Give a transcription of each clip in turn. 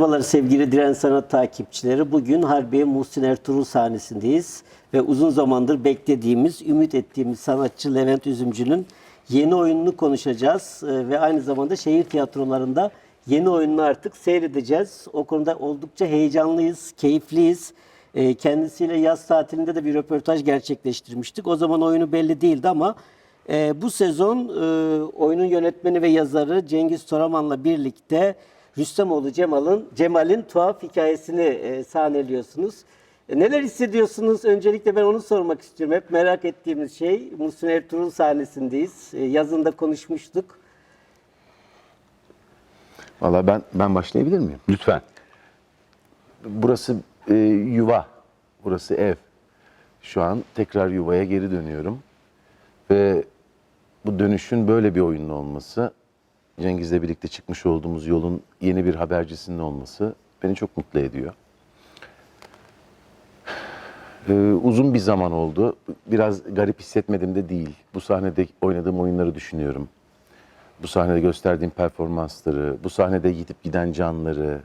Merhabalar sevgili Diren Sanat takipçileri. Bugün Harbiye Muhsin Ertuğrul sahnesindeyiz. Ve uzun zamandır beklediğimiz, ümit ettiğimiz sanatçı Levent Üzümcü'nün yeni oyununu konuşacağız. Ee, Ve aynı zamanda şehir tiyatrolarında yeni oyununu artık seyredeceğiz. O konuda oldukça heyecanlıyız, keyifliyiz. Ee, Kendisiyle yaz tatilinde de bir röportaj gerçekleştirmiştik. O zaman oyunu belli değildi ama e, bu sezon e, oyunun yönetmeni ve yazarı Cengiz Toraman'la birlikte Rüstemoğlu Cemal'in Cemal'in tuhaf hikayesini e, sahneliyorsunuz. E, neler hissediyorsunuz? Öncelikle ben onu sormak istiyorum. Hep merak ettiğimiz şey Muhsin Ertuğrul sahnesindeyiz. E, yazında konuşmuştuk. Valla ben ben başlayabilir miyim? Lütfen. Burası e, yuva, burası ev. Şu an tekrar yuvaya geri dönüyorum. Ve bu dönüşün böyle bir oyunun olması, Cengiz'le birlikte çıkmış olduğumuz yolun yeni bir habercisinin olması beni çok mutlu ediyor. Ee, uzun bir zaman oldu. Biraz garip hissetmedim de değil. Bu sahnede oynadığım oyunları düşünüyorum. Bu sahnede gösterdiğim performansları, bu sahnede gidip giden canları,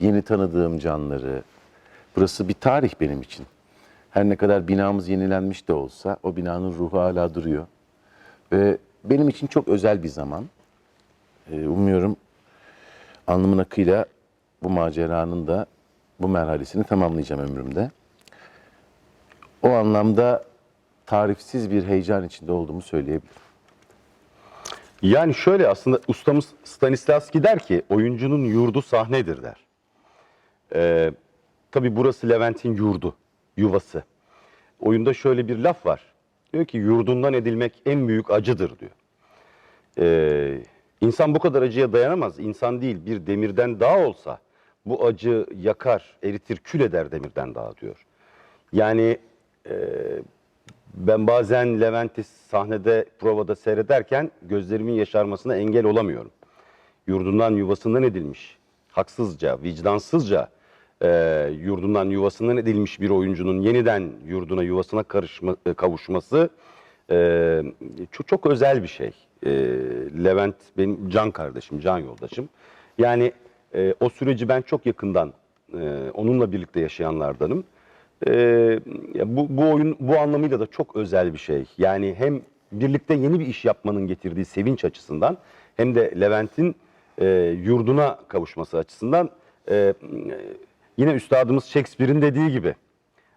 yeni tanıdığım canları. Burası bir tarih benim için. Her ne kadar binamız yenilenmiş de olsa o binanın ruhu hala duruyor. Ve benim için çok özel bir zaman. Ee, umuyorum alnımın akıyla bu maceranın da bu merhalesini tamamlayacağım ömrümde. O anlamda tarifsiz bir heyecan içinde olduğumu söyleyebilirim. Yani şöyle aslında ustamız Stanislavski der ki oyuncunun yurdu sahnedir der. Ee, tabii burası Levent'in yurdu, yuvası. Oyunda şöyle bir laf var. Diyor ki yurdundan edilmek en büyük acıdır diyor. Ee, insan bu kadar acıya dayanamaz. İnsan değil bir demirden daha olsa bu acı yakar, eritir, kül eder demirden daha diyor. Yani e, ben bazen Levent'i sahnede, provada seyrederken gözlerimin yaşarmasına engel olamıyorum. Yurdundan, yuvasından edilmiş, haksızca, vicdansızca e, yurdundan, yuvasından edilmiş bir oyuncunun yeniden yurduna, yuvasına karışma, e, kavuşması e, çok, çok özel bir şey. E, Levent benim can kardeşim, can yoldaşım. Yani e, o süreci ben çok yakından e, onunla birlikte yaşayanlardanım. Ya bu, bu oyun bu anlamıyla da çok özel bir şey. Yani hem birlikte yeni bir iş yapmanın getirdiği sevinç açısından hem de Levent'in e, yurduna kavuşması açısından e, yine üstadımız Shakespeare'in dediği gibi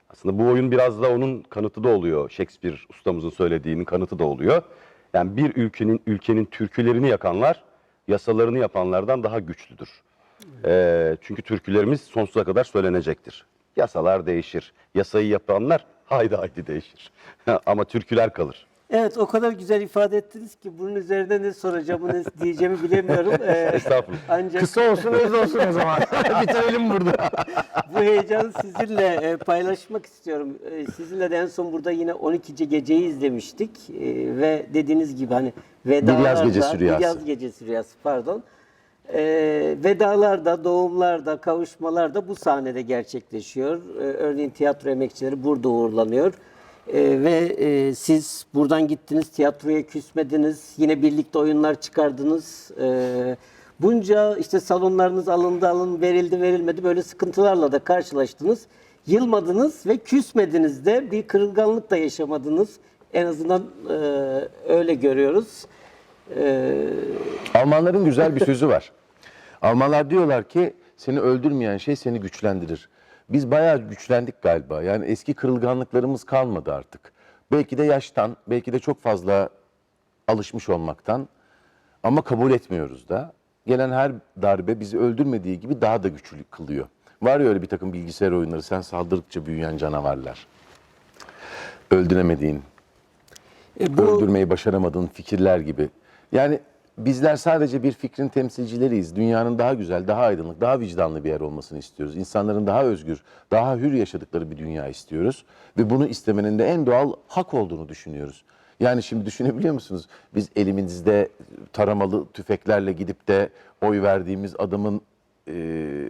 aslında bu oyun biraz da onun kanıtı da oluyor. Shakespeare ustamızın söylediğinin kanıtı da oluyor. Yani bir ülkenin ülkenin türkülerini yakanlar yasalarını yapanlardan daha güçlüdür. Ee, çünkü türkülerimiz sonsuza kadar söylenecektir. Yasalar değişir. Yasayı yapanlar haydi haydi değişir. Ama türküler kalır. Evet o kadar güzel ifade ettiniz ki bunun üzerine ne soracağımı ne diyeceğimi bilemiyorum. Ee, Estağfurullah. ancak Kısa olsun öz olsun o zaman. Bitirelim burada. bu heyecanı sizinle e, paylaşmak istiyorum. E, sizinle de en son burada yine 12. geceyi izlemiştik E, ve dediğiniz gibi hani vedalarda, yaz gecesi bir rüyası. yaz gecesi rüyası pardon. E, vedalarda, doğumlarda, kavuşmalarda bu sahnede gerçekleşiyor. E, örneğin tiyatro emekçileri burada uğurlanıyor. E, ve e, siz buradan gittiniz, tiyatroya küsmediniz, yine birlikte oyunlar çıkardınız. E, bunca işte salonlarınız alındı, alın verildi, verilmedi böyle sıkıntılarla da karşılaştınız. Yılmadınız ve küsmediniz de bir kırılganlık da yaşamadınız. En azından e, öyle görüyoruz. E, Almanların güzel bir sözü var. Almanlar diyorlar ki seni öldürmeyen şey seni güçlendirir. Biz bayağı güçlendik galiba. Yani eski kırılganlıklarımız kalmadı artık. Belki de yaştan, belki de çok fazla alışmış olmaktan ama kabul etmiyoruz da. Gelen her darbe bizi öldürmediği gibi daha da güçlü kılıyor. Var ya öyle bir takım bilgisayar oyunları sen saldırdıkça büyüyen canavarlar. Öldüremediğin, e, bu öldürmeyi başaramadığın fikirler gibi. Yani bizler sadece bir fikrin temsilcileriyiz. Dünyanın daha güzel, daha aydınlık, daha vicdanlı bir yer olmasını istiyoruz. İnsanların daha özgür, daha hür yaşadıkları bir dünya istiyoruz. Ve bunu istemenin de en doğal hak olduğunu düşünüyoruz. Yani şimdi düşünebiliyor musunuz? Biz elimizde taramalı tüfeklerle gidip de oy verdiğimiz adamın eee,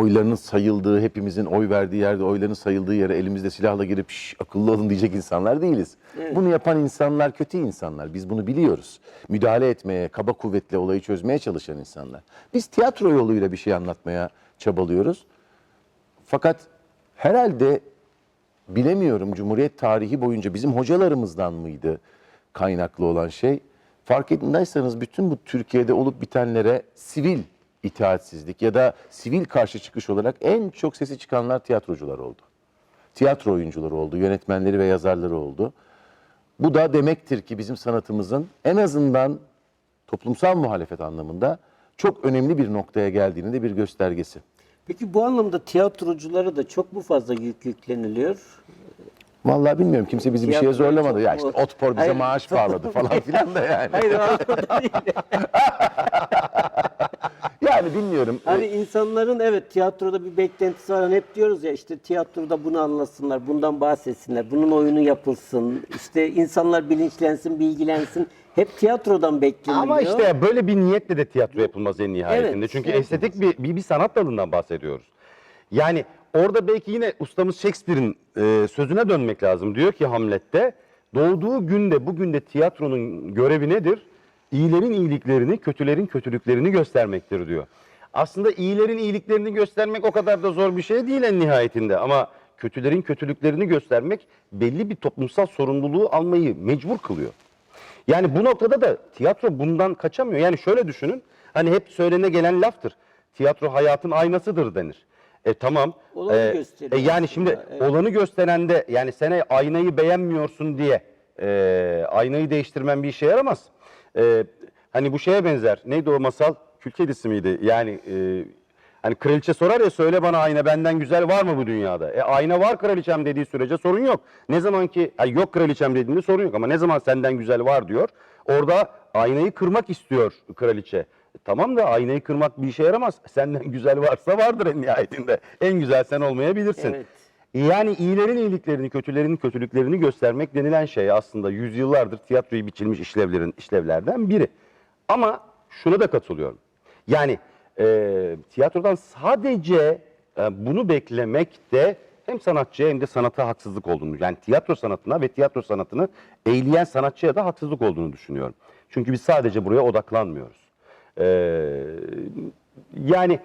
oylarının sayıldığı, hepimizin oy verdiği yerde oyların sayıldığı yere elimizde silahla girip "Şş, akıllı olun diyecek insanlar değiliz. Bunu yapan insanlar kötü insanlar. Biz bunu biliyoruz. Müdahale etmeye, kaba kuvvetle olayı çözmeye çalışan insanlar. Biz tiyatro yoluyla bir şey anlatmaya çabalıyoruz. Fakat herhalde bilemiyorum Cumhuriyet tarihi boyunca bizim hocalarımızdan mıydı kaynaklı olan şey? Farkındaysanız bütün bu Türkiye'de olup bitenlere sivil itaatsizlik ya da sivil karşı çıkış olarak en çok sesi çıkanlar tiyatrocular oldu. Tiyatro oyuncuları oldu, yönetmenleri ve yazarları oldu. Bu da demektir ki bizim sanatımızın en azından toplumsal muhalefet anlamında çok önemli bir noktaya geldiğinin de bir göstergesi. Peki bu anlamda tiyatroculara da çok mu fazla yük yükleniliyor? Vallahi bilmiyorum kimse bizi bir şeye zorlamadı. Ya işte Otpor bize Hayır. maaş bağladı falan filan da yani. Hayır o anlamda değil. Yani bilmiyorum. Hani insanların evet tiyatroda bir beklentisi var. Hani hep diyoruz ya işte tiyatroda bunu anlasınlar, bundan bahsetsinler, bunun oyunu yapılsın. İşte insanlar bilinçlensin, bilgilensin. Hep tiyatrodan bekleniliyor. Ama işte böyle bir niyetle de tiyatro yapılmaz en nihayetinde. Evet, Çünkü şey estetik bir, bir, bir sanat dalından bahsediyoruz. Yani orada belki yine ustamız Shakespeare'in e, sözüne dönmek lazım. Diyor ki Hamlet'te doğduğu günde bugün de tiyatronun görevi nedir? İyilerin iyiliklerini, kötülerin kötülüklerini göstermektir diyor. Aslında iyilerin iyiliklerini göstermek o kadar da zor bir şey değil en nihayetinde. Ama kötülerin kötülüklerini göstermek belli bir toplumsal sorumluluğu almayı mecbur kılıyor. Yani bu noktada da tiyatro bundan kaçamıyor. Yani şöyle düşünün. Hani hep söylene gelen laftır. Tiyatro hayatın aynasıdır denir. E tamam. Olanı e, e, yani şimdi evet. olanı gösterende yani sen aynayı beğenmiyorsun diye e, aynayı değiştirmen bir işe yaramaz. E, hani bu şeye benzer. Neydi o masal? Kül kedisi miydi? Yani e, hani kraliçe sorar ya söyle bana ayna benden güzel var mı bu dünyada? E ayna var kraliçem dediği sürece sorun yok. Ne zaman ki ay yok kraliçem dediğinde sorun yok ama ne zaman senden güzel var diyor. Orada aynayı kırmak istiyor kraliçe. E, Tamam da aynayı kırmak bir işe yaramaz. Senden güzel varsa vardır en nihayetinde. En güzel sen olmayabilirsin. Evet. Yani iyilerin iyiliklerini, kötülerin kötülüklerini göstermek denilen şey aslında yüzyıllardır tiyatroyu biçilmiş işlevlerin işlevlerden biri. Ama şuna da katılıyorum. Yani e, tiyatrodan sadece e, bunu beklemek de hem sanatçıya hem de sanata haksızlık olduğunu, yani tiyatro sanatına ve tiyatro sanatını eğleyen sanatçıya da haksızlık olduğunu düşünüyorum. Çünkü biz sadece buraya odaklanmıyoruz. E, yani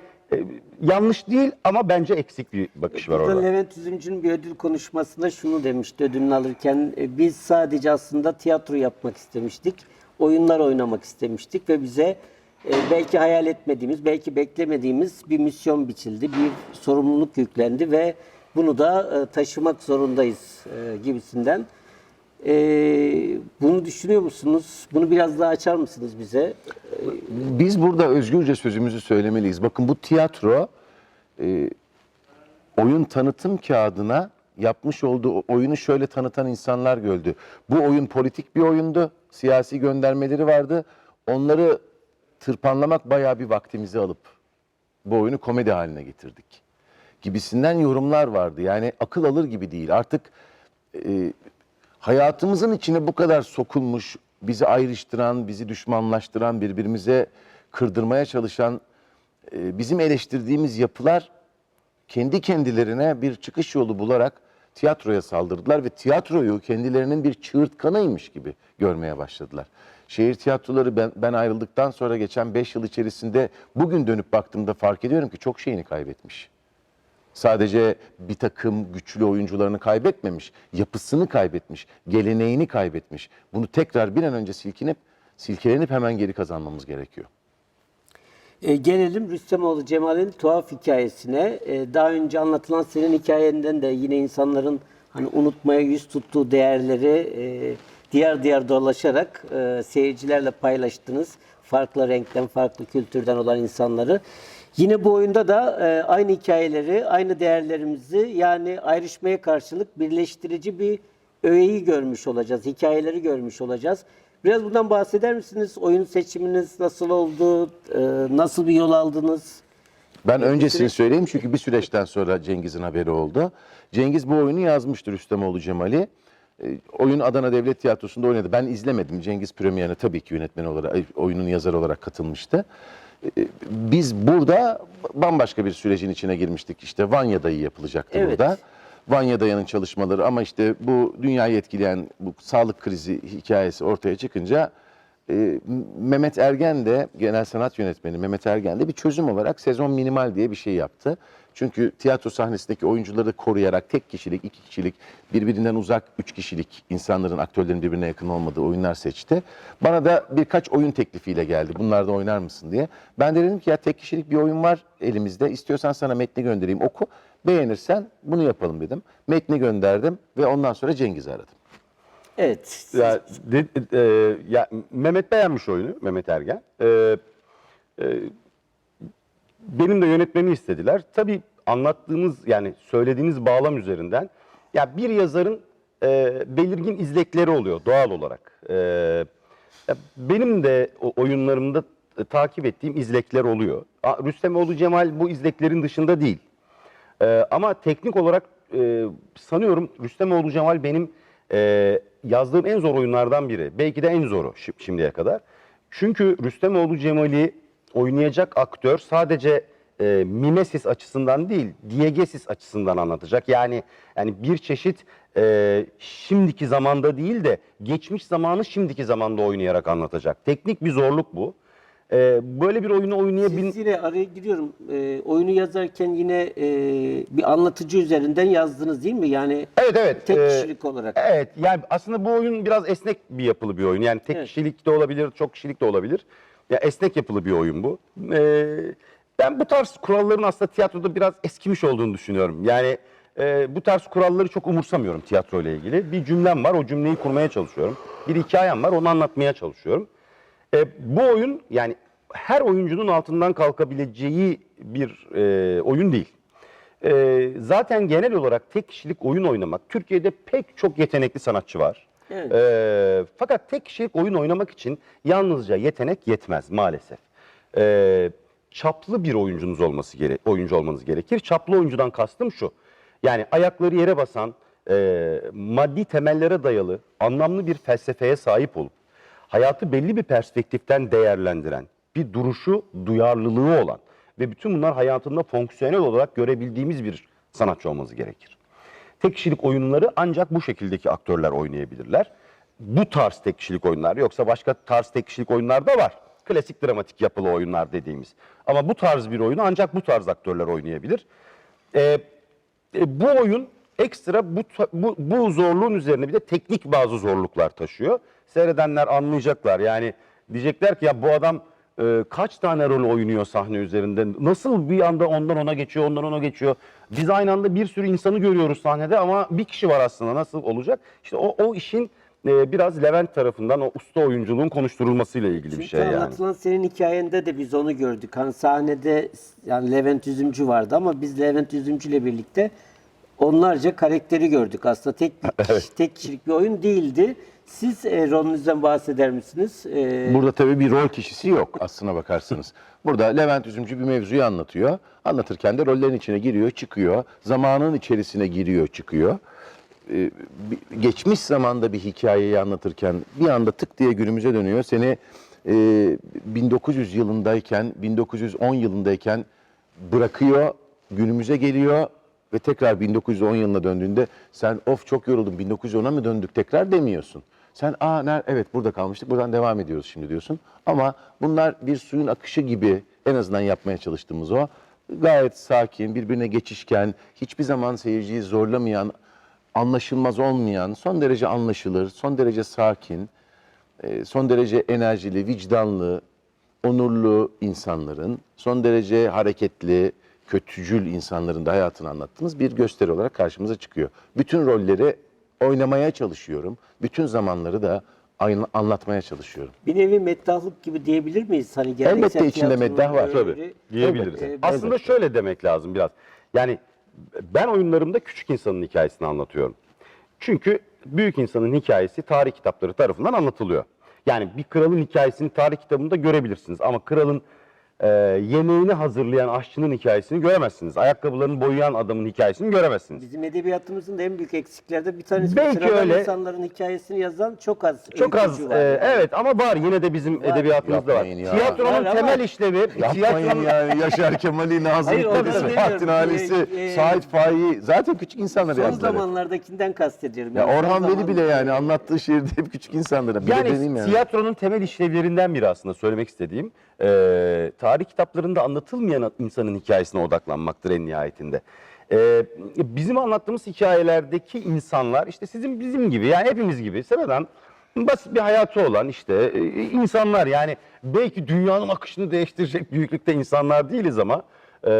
yanlış değil ama bence eksik bir bakış var orada. Levent Üzümcü'nün bir ödül konuşmasında şunu demişti ödülünü alırken. e, Biz sadece aslında tiyatro yapmak istemiştik. Oyunlar oynamak istemiştik ve bize e, belki hayal etmediğimiz, belki beklemediğimiz bir misyon biçildi. Bir sorumluluk yüklendi ve bunu da e, taşımak zorundayız e, gibisinden. E, bunu düşünüyor musunuz? Bunu biraz daha açar mısınız bize? Biz burada özgürce sözümüzü söylemeliyiz. Bakın bu tiyatro e, oyun tanıtım kağıdına yapmış olduğu oyunu şöyle tanıtan insanlar gördü. Bu oyun politik bir oyundu. Siyasi göndermeleri vardı. Onları tırpanlamak bayağı bir vaktimizi alıp bu oyunu komedi haline getirdik. Gibisinden yorumlar vardı. Yani akıl alır gibi değil. Artık e, hayatımızın içine bu kadar sokulmuş, bizi ayrıştıran, bizi düşmanlaştıran, birbirimize kırdırmaya çalışan, e, bizim eleştirdiğimiz yapılar kendi kendilerine bir çıkış yolu bularak tiyatroya saldırdılar ve tiyatroyu kendilerinin bir çığırtkanıymış gibi görmeye başladılar. Şehir tiyatroları ben, ben ayrıldıktan sonra geçen 5 yıl içerisinde bugün dönüp baktığımda fark ediyorum ki çok şeyini kaybetmiş. Sadece bir takım güçlü oyuncularını kaybetmemiş, yapısını kaybetmiş, geleneğini kaybetmiş. Bunu tekrar bir an önce silkinip, silkelenip hemen geri kazanmamız gerekiyor. E, gelelim Rüstemoğlu Cemal'in tuhaf hikayesine. E, daha önce anlatılan senin hikayenden de yine insanların hani unutmaya yüz tuttuğu değerleri e, diğer diğer dolaşarak e, seyircilerle paylaştınız. Farklı renkten, farklı kültürden olan insanları. Yine bu oyunda da e, aynı hikayeleri, aynı değerlerimizi yani ayrışmaya karşılık birleştirici bir öğeyi görmüş olacağız, hikayeleri görmüş olacağız. Biraz bundan bahseder misiniz? Oyun seçiminiz nasıl oldu? Ee, nasıl bir yol aldınız? Ben öncesini söyleyeyim çünkü bir süreçten sonra Cengiz'in haberi oldu. Cengiz bu oyunu yazmıştır Rüstemoğlu Cemal'i. E, oyun Adana Devlet Tiyatrosu'nda oynadı. Ben izlemedim. Cengiz Premier'e tabii ki yönetmen olarak, oyunun yazarı olarak katılmıştı. E, Biz burada bambaşka bir sürecin içine girmiştik. İşte Vanya Dayı yapılacaktı Evet. burada. Vanya Dayı'nın çalışmaları ama işte bu dünyayı etkileyen bu sağlık krizi hikayesi ortaya çıkınca e, Mehmet Ergen de genel sanat yönetmeni Mehmet Ergen de bir çözüm olarak sezon minimal diye bir şey yaptı. Çünkü tiyatro sahnesindeki oyuncuları da koruyarak tek kişilik, iki kişilik, birbirinden uzak üç kişilik insanların, aktörlerin birbirine yakın olmadığı oyunlar seçti. Bana da birkaç oyun teklifiyle geldi. Bunlarda oynar mısın diye. Ben de dedim ki ya tek kişilik bir oyun var elimizde. İstiyorsan sana metni göndereyim oku. Beğenirsen bunu yapalım dedim. Metni gönderdim ve ondan sonra Cengiz'i aradım. Evet. Ya, de- e, ya Mehmet beğenmiş oyunu, Mehmet Ergen. E, e, benim de yönetmeni istediler. Tabii anlattığımız yani söylediğiniz bağlam üzerinden ya bir yazarın e, belirgin izlekleri oluyor doğal olarak. E, benim de oyunlarımda e, takip ettiğim izlekler oluyor. Rüstemoğlu Cemal bu izleklerin dışında değil. Ee, ama teknik olarak e, sanıyorum Rüstemoğlu Cemal benim e, yazdığım en zor oyunlardan biri. Belki de en zoru şi- şimdiye kadar. Çünkü Rüstemoğlu Cemal'i oynayacak aktör sadece e, mimesis açısından değil, diegesis açısından anlatacak. Yani yani bir çeşit e, şimdiki zamanda değil de geçmiş zamanı şimdiki zamanda oynayarak anlatacak. Teknik bir zorluk bu. E, böyle bir oyunu oynayabil... Siz yine araya giriyorum. Ee, oyunu yazarken yine e, bir anlatıcı üzerinden yazdınız değil mi? Yani Evet evet. tek Ee, kişilik olarak. Evet yani aslında bu oyun biraz esnek bir yapılı bir oyun. Yani tek Evet. kişilik de olabilir, çok kişilik de olabilir. Ya esnek yapılı bir oyun bu. Ee, ben bu tarz kuralların aslında tiyatroda biraz eskimiş olduğunu düşünüyorum. Yani e, bu tarz kuralları çok umursamıyorum tiyatro ile ilgili. Bir cümlem var, o cümleyi kurmaya çalışıyorum. Bir hikayem var, onu anlatmaya çalışıyorum. E, bu oyun yani her oyuncunun altından kalkabileceği bir e, oyun değil. E, zaten genel olarak tek kişilik oyun oynamak Türkiye'de pek çok yetenekli sanatçı var. Evet. E, fakat tek kişilik oyun oynamak için yalnızca yetenek yetmez maalesef. E, çaplı bir oyuncunuz olması gere oyuncu olmanız gerekir. Çaplı oyuncudan kastım şu. Yani ayakları yere basan, e, maddi temellere dayalı, anlamlı bir felsefeye sahip olup hayatı belli bir perspektiften değerlendiren, bir duruşu, duyarlılığı olan ve bütün bunlar hayatında fonksiyonel olarak görebildiğimiz bir sanatçı olması gerekir. Tek kişilik oyunları ancak bu şekildeki aktörler oynayabilirler. Bu tarz tek kişilik oyunlar yoksa başka tarz tek kişilik oyunlar da var. Klasik dramatik yapılı oyunlar dediğimiz. Ama bu tarz bir oyunu ancak bu tarz aktörler oynayabilir. Ee, e, bu oyun ekstra bu, bu, bu zorluğun üzerine bir de teknik bazı zorluklar taşıyor. Seyredenler anlayacaklar. Yani diyecekler ki ya bu adam e, kaç tane rol oynuyor sahne üzerinde? Nasıl bir anda ondan ona geçiyor, ondan ona geçiyor? Biz aynı anda bir sürü insanı görüyoruz sahnede ama bir kişi var aslında. Nasıl olacak? İşte o, o işin e, biraz Levent tarafından o usta oyunculuğun konuşturulmasıyla ilgili bir Çünkü şey yani. anlatılan senin hikayende de biz onu gördük. Hani sahnede yani Levent Üzümcü vardı ama biz Levent Üzümcü ile birlikte onlarca karakteri gördük. Aslında tek bir kişi- tek kişilik bir oyun değildi. Siz e, rolünüzden bahseder misiniz? E, Burada tabii bir rol kişisi yok aslına bakarsanız. Burada Levent Üzümcü bir mevzuyu anlatıyor. Anlatırken de rollerin içine giriyor, çıkıyor. Zamanın içerisine giriyor, çıkıyor. Ee, geçmiş zamanda bir hikayeyi anlatırken bir anda tık diye günümüze dönüyor. Seni e, 1900 yılındayken, 1910 yılındayken bırakıyor, günümüze geliyor ve tekrar 1910 yılına döndüğünde sen of çok yoruldum 1910'a mı döndük tekrar demiyorsun. Sen aa ner evet burada kalmıştık buradan devam ediyoruz şimdi diyorsun. Ama bunlar bir suyun akışı gibi en azından yapmaya çalıştığımız o. Gayet sakin, birbirine geçişken, hiçbir zaman seyirciyi zorlamayan, anlaşılmaz olmayan, son derece anlaşılır, son derece sakin, e, son derece enerjili, vicdanlı, onurlu insanların, son derece hareketli, kötücül insanların da hayatını anlattığımız bir gösteri olarak karşımıza çıkıyor. Bütün rolleri oynamaya çalışıyorum. Bütün zamanları da aynı anlatmaya çalışıyorum. bir nevi meddahlık gibi diyebilir miyiz? Hani Elbette içinde meddah var. Tabii diyebiliriz. Evet, e, Aslında elbette. şöyle demek lazım biraz. Yani ben oyunlarımda küçük insanın hikayesini anlatıyorum. Çünkü büyük insanın hikayesi tarih kitapları tarafından anlatılıyor. Yani bir kralın hikayesini tarih kitabında görebilirsiniz ama kralın e, yemeğini hazırlayan aşçının hikayesini göremezsiniz. Ayakkabılarını boyayan adamın hikayesini göremezsiniz. Bizim edebiyatımızın da en büyük eksiklerden bir tanesi. Belki Sıradan öyle. insanların hikayesini yazan çok az. Çok az var. e, evet ama var yine de bizim edebiyatımızda var. Yapmayın ya. Tiyatronun Var ama- temel işlevi Yapmayın tiyatronun yani Yaşar Kemal'i, Nazım Hayır, onu Hikmet'i, demiyorum. Fahrettin Halisi, Ee, e, Sait Faik'i zaten küçük insanlar Son yazdılar. hep. zamanlardakinden kastediyorum. Ya Yani son Orhan Veli zaman- bile yani anlattığı şiirde hep küçük insanlara. Bir de Yani benim yani. tiyatronun temel işlevlerinden biri aslında söylemek istediğim. Ee, tarih kitaplarında anlatılmayan insanın hikayesine odaklanmaktır en nihayetinde. Ee, bizim anlattığımız hikayelerdeki insanlar işte sizin bizim gibi yani hepimiz gibi sıradan basit bir hayatı olan işte e, insanlar yani belki dünyanın akışını değiştirecek büyüklükte insanlar değiliz ama e,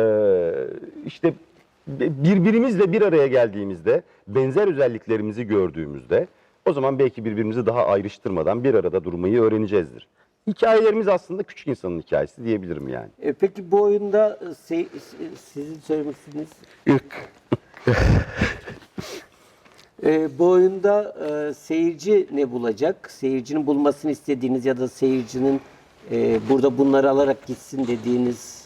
işte birbirimizle bir araya geldiğimizde benzer özelliklerimizi gördüğümüzde o zaman belki birbirimizi daha ayrıştırmadan bir arada durmayı öğreneceğizdir. Hikayelerimiz aslında küçük insanın hikayesi diyebilirim yani. E, peki bu oyunda se- sizin söylemek istediğiniz Irk. e, bu oyunda e, seyirci ne bulacak? Seyircinin bulmasını istediğiniz ya da seyircinin e, burada bunları alarak gitsin dediğiniz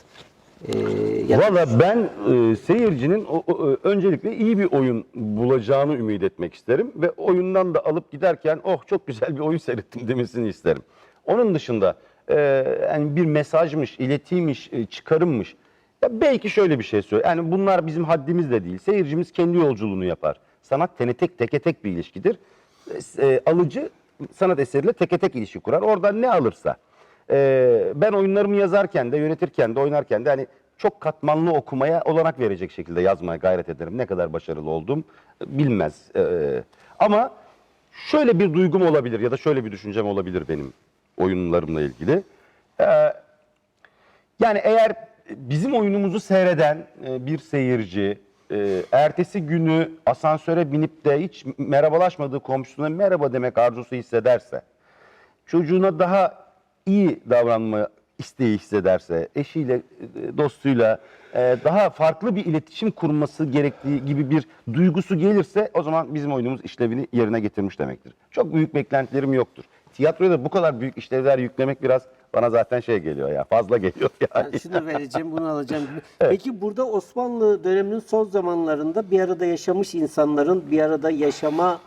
e, Valla ben e, seyircinin o, o, e, öncelikle iyi bir oyun bulacağını ümit etmek isterim ve oyundan da alıp giderken oh çok güzel bir oyun seyrettim demesini isterim. Onun dışında e, yani bir mesajmış, iletiymiş, e, çıkarımmış. Ya belki şöyle bir şey söyle. Yani bunlar bizim haddimiz de değil. Seyircimiz kendi yolculuğunu yapar. Sanat tene tek teke tek bir ilişkidir. E, alıcı sanat eseriyle teke tek ilişki kurar. Oradan ne alırsa. Ee, ben oyunlarımı yazarken de, yönetirken de, oynarken de hani çok katmanlı okumaya olanak verecek şekilde yazmaya gayret ederim. Ne kadar başarılı oldum e, bilmez. Ee, ama şöyle bir duygum olabilir ya da şöyle bir düşüncem olabilir benim oyunlarımla ilgili. Ee, yani eğer bizim oyunumuzu seyreden e, bir seyirci e, ertesi günü asansöre binip de hiç merhabalaşmadığı komşusuna merhaba demek arzusu hissederse, çocuğuna daha iyi davranma isteği hissederse, eşiyle, e, dostuyla e, daha farklı bir iletişim kurması gerektiği gibi bir duygusu gelirse o zaman bizim oyunumuz işlevini yerine getirmiş demektir. Çok büyük beklentilerim yoktur. Tiyatroya da bu kadar büyük işlevler yüklemek biraz bana zaten şey geliyor ya fazla geliyor yani. Ben şunu vereceğim, bunu alacağım gibi. Peki burada Osmanlı döneminin son zamanlarında bir arada yaşamış insanların bir arada yaşamayı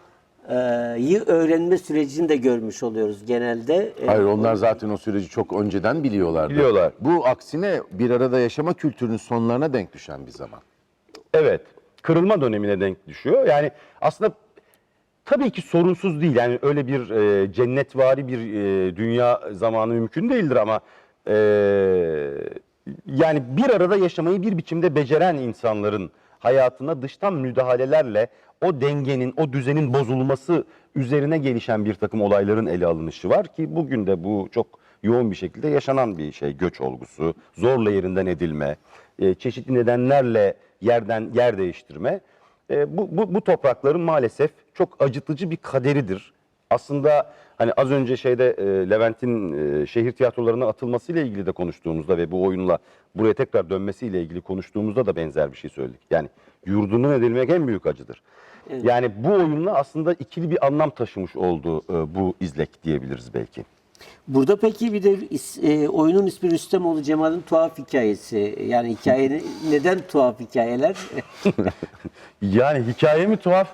öğrenme sürecini de görmüş oluyoruz genelde. Hayır onlar zaten o süreci çok önceden biliyorlardı. Biliyorlar. Bu aksine bir arada yaşama kültürünün sonlarına denk düşen bir zaman. Evet. Kırılma dönemine denk düşüyor. Yani aslında tabii ki sorunsuz değil. Yani öyle bir e, cennetvari bir e, dünya zamanı mümkün değildir ama e, yani bir arada yaşamayı bir biçimde beceren insanların hayatına dıştan müdahalelerle o dengenin, o düzenin bozulması üzerine gelişen bir takım olayların ele alınışı var ki bugün de bu çok yoğun bir şekilde yaşanan bir şey. Göç olgusu, zorla yerinden edilme, e, çeşitli nedenlerle yerden yer değiştirme. E, bu, bu, bu toprakların maalesef çok acıtıcı bir kaderidir. Aslında hani az önce şeyde e, Levent'in e, şehir tiyatrolarına atılmasıyla ilgili de konuştuğumuzda ve bu oyunla buraya tekrar dönmesiyle ilgili konuştuğumuzda da benzer bir şey söyledik. Yani yurdunun edilmek en büyük acıdır. Yani bu oyunla aslında ikili bir anlam taşımış oldu e, bu izlek diyebiliriz belki. Burada peki bir de e, oyunun ismi Rüstemoğlu Cemal'in tuhaf hikayesi. Yani hikaye neden tuhaf hikayeler? Yani hikaye mi tuhaf,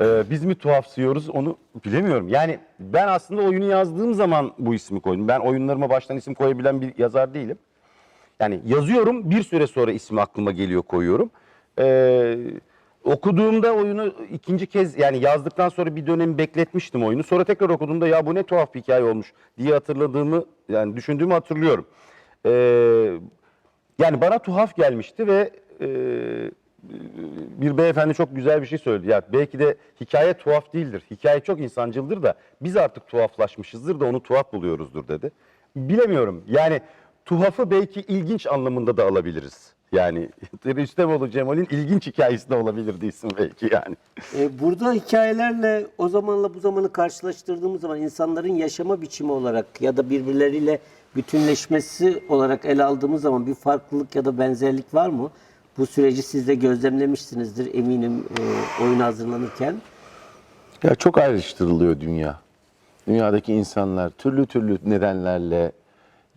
e, biz mi tuhafsıyoruz onu bilemiyorum. Yani ben aslında oyunu yazdığım zaman bu ismi koydum. Ben oyunlarıma baştan isim koyabilen bir yazar değilim. Yani yazıyorum bir süre sonra ismi aklıma geliyor koyuyorum. Ee, okuduğumda oyunu ikinci kez yani yazdıktan sonra bir dönem bekletmiştim oyunu. Sonra tekrar okuduğumda ya bu ne tuhaf bir hikaye olmuş diye hatırladığımı yani düşündüğümü hatırlıyorum. Ee, yani bana tuhaf gelmişti ve e, bir beyefendi çok güzel bir şey söyledi. Ya belki de hikaye tuhaf değildir. Hikaye çok insancıldır da biz artık tuhaflaşmışızdır da onu tuhaf buluyoruzdur dedi. Bilemiyorum. Yani tuhafı belki ilginç anlamında da alabiliriz. Yani Rüstemoğlu Cemal'in ilginç hikayesi de olabilir isim belki yani. E, burada hikayelerle o zamanla bu zamanı karşılaştırdığımız zaman insanların yaşama biçimi olarak ya da birbirleriyle bütünleşmesi olarak ele aldığımız zaman bir farklılık ya da benzerlik var mı? Bu süreci siz de gözlemlemişsinizdir eminim e, oyun hazırlanırken. Ya çok ayrıştırılıyor dünya. Dünyadaki insanlar türlü türlü nedenlerle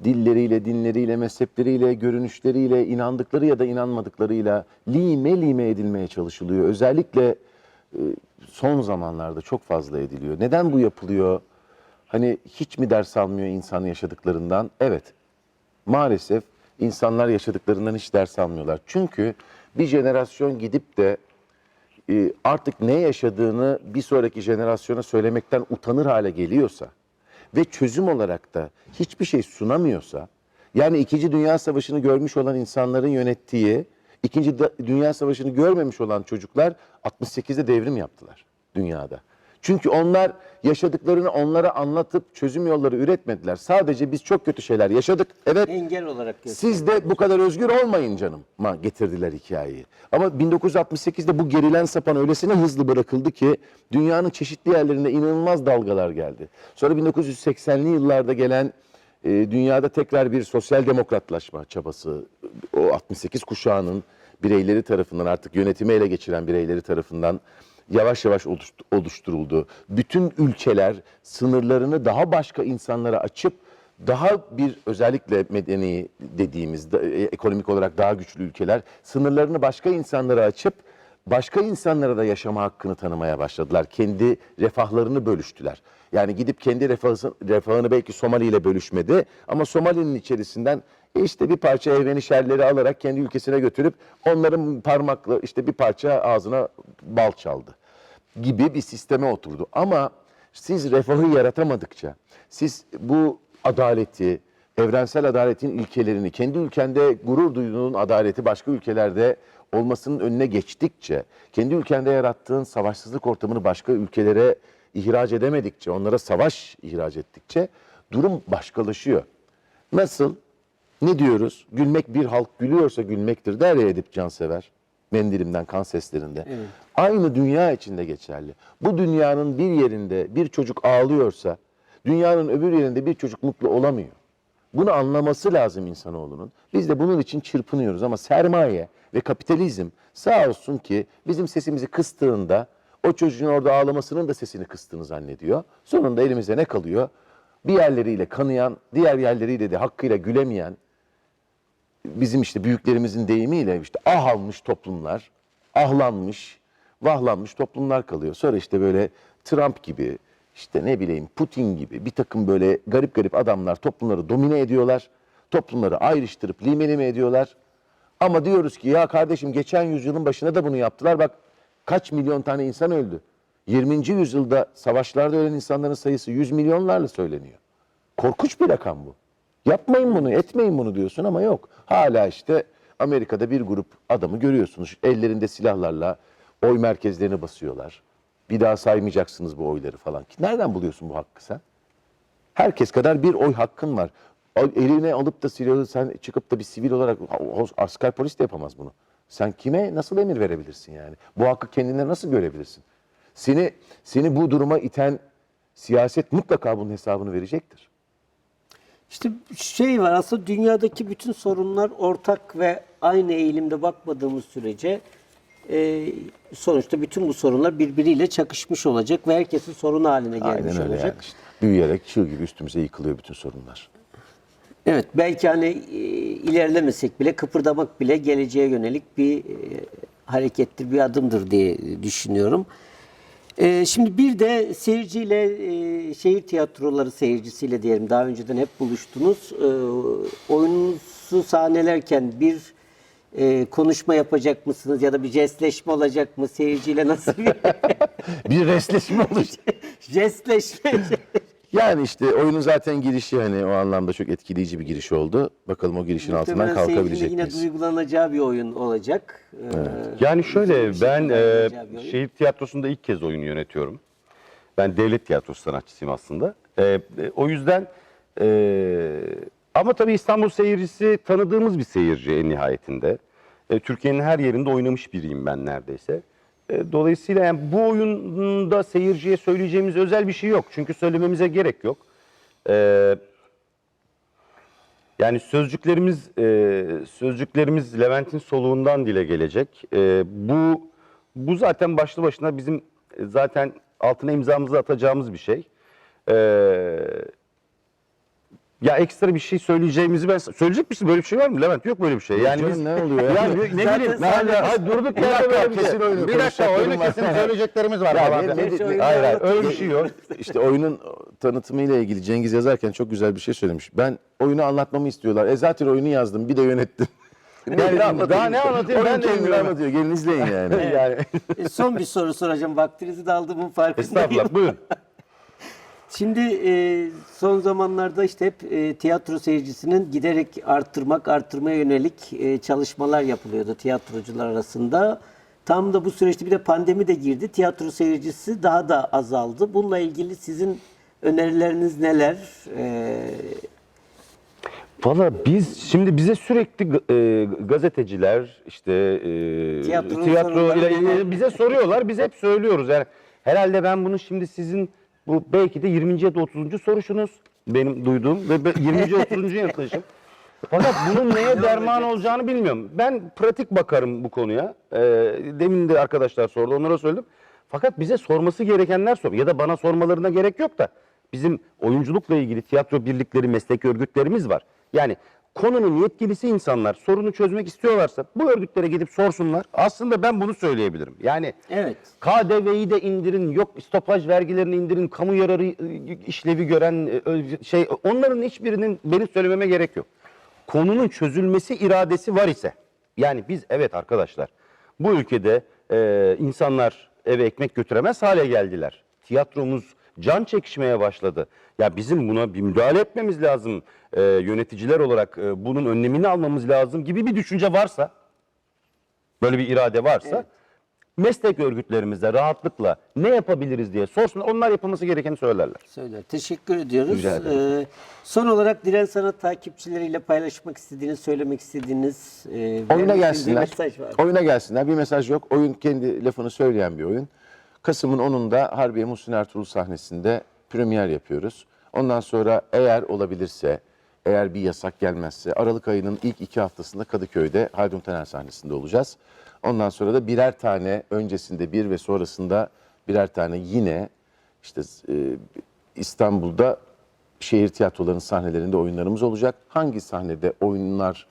dilleriyle, dinleriyle, mezhepleriyle, görünüşleriyle, inandıkları ya da inanmadıklarıyla lime lime edilmeye çalışılıyor. Özellikle e, son zamanlarda çok fazla ediliyor. Neden bu yapılıyor? Hani hiç mi ders almıyor insan yaşadıklarından? Evet. Maalesef insanlar yaşadıklarından hiç ders almıyorlar. Çünkü bir jenerasyon gidip de e, artık ne yaşadığını bir sonraki jenerasyona söylemekten utanır hale geliyorsa ve çözüm olarak da hiçbir şey sunamıyorsa, yani İkinci Dünya Savaşı'nı görmüş olan insanların yönettiği, İkinci Da- Dünya Savaşı'nı görmemiş olan çocuklar 68'de devrim yaptılar dünyada. Çünkü onlar yaşadıklarını onlara anlatıp çözüm yolları üretmediler. Sadece biz çok kötü şeyler yaşadık. Evet Engel olarak siz de bu kadar özgür olmayın canım ma getirdiler hikayeyi. Ama 1968'de bu gerilen sapan öylesine hızlı bırakıldı ki dünyanın çeşitli yerlerinde inanılmaz dalgalar geldi. Sonra 1980'li yıllarda gelen e, dünyada tekrar bir sosyal demokratlaşma çabası o 68 kuşağının bireyleri tarafından artık yönetimi ele geçiren bireyleri tarafından yavaş yavaş oluş- oluşturuldu. Bütün ülkeler sınırlarını daha başka insanlara açıp daha bir özellikle medeni dediğimiz e, ekonomik olarak daha güçlü ülkeler sınırlarını başka insanlara açıp başka insanlara da yaşama hakkını tanımaya başladılar. Kendi refahlarını bölüştüler. Yani gidip kendi refahı, refahını belki Somali ile bölüşmedi ama Somali'nin içerisinden işte bir parça evrenişerleri alarak kendi ülkesine götürüp onların parmakla işte bir parça ağzına bal çaldı gibi bir sisteme oturdu. Ama siz refahı yaratamadıkça, siz bu adaleti, evrensel adaletin ilkelerini, kendi ülkende gurur duyduğun adaleti başka ülkelerde olmasının önüne geçtikçe, kendi ülkende yarattığın savaşsızlık ortamını başka ülkelere ihraç edemedikçe, onlara savaş ihraç ettikçe durum başkalaşıyor. Nasıl? Ne diyoruz? Gülmek bir halk gülüyorsa gülmektir der ya Edip Cansever. Mendilimden kan seslerinde. Aynı dünya içinde geçerli. Bu dünyanın bir yerinde bir çocuk ağlıyorsa dünyanın öbür yerinde bir çocuk mutlu olamıyor. Bunu anlaması lazım insanoğlunun. Biz de bunun için çırpınıyoruz ama sermaye ve kapitalizm sağ olsun ki bizim sesimizi kıstığında o çocuğun orada ağlamasının da sesini kıstığını zannediyor. Sonunda elimize ne kalıyor? Bir yerleriyle kanayan, diğer yerleriyle de hakkıyla gülemeyen, bizim işte büyüklerimizin deyimiyle işte ah almış toplumlar, ahlanmış, vahlanmış toplumlar kalıyor. Sonra işte böyle Trump gibi, işte ne bileyim Putin gibi bir takım böyle garip garip adamlar toplumları domine ediyorlar. Toplumları ayrıştırıp limelime ediyorlar. Ama diyoruz ki ya kardeşim geçen yüzyılın başına da bunu yaptılar. Bak kaç milyon tane insan öldü. 20. yüzyılda savaşlarda ölen insanların sayısı 100 milyonlarla söyleniyor. Korkunç bir rakam bu. Yapmayın bunu, etmeyin bunu diyorsun ama yok. Hala işte Amerika'da bir grup adamı görüyorsunuz. Ellerinde silahlarla oy merkezlerini basıyorlar. Bir daha saymayacaksınız bu oyları falan. Nereden buluyorsun bu hakkı sen? Herkes kadar bir oy hakkın var. Eline alıp da silahı sen çıkıp da bir sivil olarak asker polis de yapamaz bunu. Sen kime nasıl emir verebilirsin yani? Bu hakkı kendine nasıl görebilirsin? Seni seni bu duruma iten siyaset mutlaka bunun hesabını verecektir. İşte şey var aslında dünyadaki bütün sorunlar ortak ve aynı eğilimde bakmadığımız sürece e, sonuçta bütün bu sorunlar birbiriyle çakışmış olacak ve herkesin sorun haline gelmiş Aynen öyle olacak. yani işte. Büyüyerek çığ gibi üstümüze yıkılıyor bütün sorunlar. Evet belki hani e, ilerlemesek bile kıpırdamak bile geleceğe yönelik bir e, harekettir, bir adımdır diye düşünüyorum. E, şimdi bir de seyirciyle, e, şehir tiyatroları seyircisiyle diyelim daha önceden hep buluştunuz. E, oyununuzu sahnelerken bir e, konuşma yapacak mısınız ya da bir jestleşme olacak mı? Seyirciyle nasıl bir Bir resleşme olacak. jestleşme? Yani işte oyunun zaten girişi hani o anlamda çok etkileyici bir giriş oldu. Bakalım o girişin altından Muhtemelen seyircinin kalkabilecek yine miyiz? duygulanacağı bir oyun olacak. E, Yani şöyle ben e, kullanacağı bir oyun. şehir tiyatrosunda ilk kez oyunu yönetiyorum. Ben devlet tiyatrosu sanatçısıyım aslında. E, e, o yüzden e, ama tabii İstanbul seyircisi tanıdığımız bir seyirci en nihayetinde. E, Türkiye'nin her yerinde oynamış biriyim ben neredeyse. E, dolayısıyla yani bu oyunda seyirciye söyleyeceğimiz özel bir şey yok. Çünkü söylememize gerek yok. E, yani sözcüklerimiz e, sözcüklerimiz Levent'in soluğundan dile gelecek. E, bu bu zaten başlı başına bizim e, zaten altına imzamızı atacağımız bir şey. E, Ya ekstra bir şey söyleyeceğimizi ben söyleyecek misin? Böyle bir şey var mı Levent? Yok böyle bir şey. Yani biz ne oluyor ya? Yani ne bileyim. sadece- Yani, hayır, durduk Bir yerde dakika, böyle bir kesin şey. oyunu Bir dakika oyunu kesin söyleyeceklerimiz var. Ya ne- ne- şey ne- hayır hayır öyle bir şey yok. İşte oyunun tanıtımıyla ilgili Cengiz yazarken çok güzel bir şey söylemiş. Ben oyunu anlatmamı istiyorlar. E zaten oyunu yazdım bir de yönettim. Yani daha ne anlatayım Oyun ben de bilmiyorum. anlatıyor. Gelin izleyin yani. yani E, son bir soru soracağım. Vaktinizi de aldığımın farkındayım. estağfurullah buyurun. Şimdi e, son zamanlarda işte hep e, tiyatro seyircisinin giderek arttırmak, arttırmaya yönelik e, çalışmalar yapılıyordu tiyatrocular arasında. Tam da bu süreçte bir de pandemi de girdi. Tiyatro seyircisi daha da azaldı. Bununla ilgili sizin önerileriniz neler? E, Valla biz şimdi bize sürekli e, gazeteciler işte e, Tiyatro tiyatro ile ilgili bize soruyorlar. Biz hep söylüyoruz. Yani herhalde ben bunu şimdi sizin bu belki de 20. ya da 30. soruşunuz benim duyduğum ve be- 20. 30. yaklaşım. Fakat bunun neye derman olacağını bilmiyorum. Ben pratik bakarım bu konuya. Ee, demin de arkadaşlar sordu, onlara söyledim. Fakat bize sorması gerekenler sor. Ya da bana sormalarına gerek yok da bizim oyunculukla ilgili tiyatro birlikleri, meslek örgütlerimiz var. Yani konunun yetkilisi insanlar sorunu çözmek istiyorlarsa bu örgütlere gidip sorsunlar. Aslında ben bunu söyleyebilirim. Yani evet. KDV'yi de indirin, yok stopaj vergilerini indirin, kamu yararı e, işlevi gören e, şey onların hiçbirinin benim söylememe gerek yok. Konunun çözülmesi iradesi var ise yani biz evet arkadaşlar bu ülkede e, insanlar eve ekmek götüremez hale geldiler. Tiyatromuz can çekişmeye başladı. Ya bizim buna bir müdahale etmemiz lazım. E, yöneticiler olarak e, bunun önlemini almamız lazım gibi bir düşünce varsa böyle bir irade varsa meslek örgütlerimizde rahatlıkla ne yapabiliriz diye sorsunlar. Onlar yapılması gerekeni söylerler. Söyler. Teşekkür ediyoruz. Ee, son olarak Diren Sanat takipçileriyle paylaşmak istediğiniz, söylemek istediğiniz e, Oyuna vermek istediğiniz gelsinler. mesaj var. Oyuna gelsinler. Bir mesaj yok. Oyun kendi lafını söyleyen bir oyun. Kasım'ın 10'unda Harbiye Muhsin Ertuğrul sahnesinde premier yapıyoruz. Ondan sonra eğer olabilirse, eğer bir yasak gelmezse Aralık ayının ilk iki haftasında Kadıköy'de Haldun Taner sahnesinde olacağız. Ondan sonra da birer tane öncesinde bir ve sonrasında birer tane yine işte e, İstanbul'da şehir tiyatrolarının sahnelerinde oyunlarımız olacak. Hangi sahnede oyunlar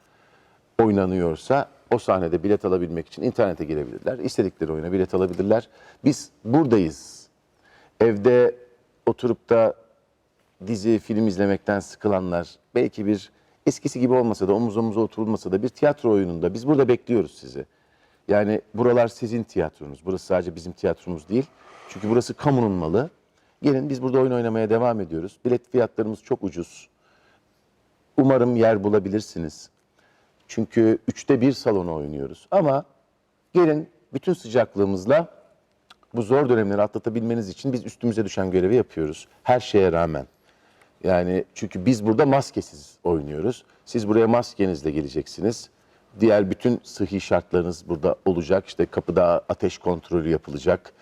oynanıyorsa o sahnede bilet alabilmek için internete girebilirler. İstedikleri oyuna bilet alabilirler. Biz buradayız. Evde oturup da dizi, film izlemekten sıkılanlar, belki bir eskisi gibi olmasa da omuz omuza oturulmasa da bir tiyatro oyununda biz burada bekliyoruz sizi. Yani buralar sizin tiyatronuz. Burası sadece bizim tiyatromuz değil. Çünkü burası kamunun malı. Gelin biz burada oyun oynamaya devam ediyoruz. Bilet fiyatlarımız çok ucuz. Umarım yer bulabilirsiniz. Çünkü üçte bir salona oynuyoruz. Ama gelin bütün sıcaklığımızla bu zor dönemleri atlatabilmeniz için biz üstümüze düşen görevi yapıyoruz. Her şeye rağmen. Yani çünkü biz burada maskesiz oynuyoruz. Siz buraya maskenizle geleceksiniz. Diğer bütün sıhhi şartlarınız burada olacak. İşte kapıda ateş kontrolü yapılacak.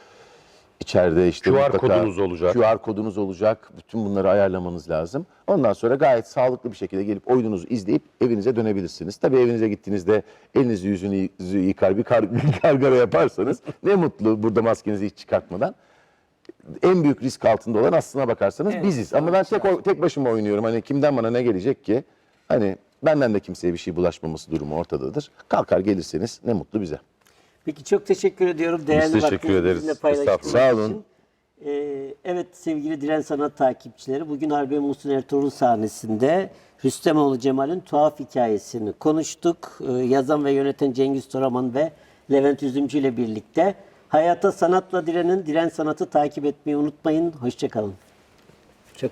İçeride işte QR mutlaka kodunuz olacak. QR kodunuz olacak. Bütün bunları ayarlamanız lazım. Ondan sonra gayet sağlıklı bir şekilde gelip oyununuzu izleyip evinize dönebilirsiniz. Tabii evinize gittiğinizde elinizi yüzünü yıkar bir kar, bir kargara yaparsanız ne mutlu burada maskenizi hiç çıkartmadan. En büyük risk altında olan aslına bakarsanız Evet, biziz. Ama ben tek o- tek başıma oynuyorum. Hani kimden bana ne gelecek ki? Hani benden de kimseye bir şey bulaşmaması durumu ortadadır. Kalkar gelirseniz ne mutlu bize. Peki çok teşekkür ediyorum. Değerli teşekkür vaktinizi ederiz. bizimle paylaştığınız. Sağ olun. için. Ee, evet sevgili Diren Sanat takipçileri bugün Harbiye Muhsin Ertuğrul sahnesinde Rüstemoğlu Cemal'in tuhaf hikayesini konuştuk. Ee, yazan ve yöneten Cengiz Toraman ve Levent Üzümcü ile birlikte. Hayata sanatla direnin, diren sanatı takip etmeyi unutmayın. Hoşçakalın. Çok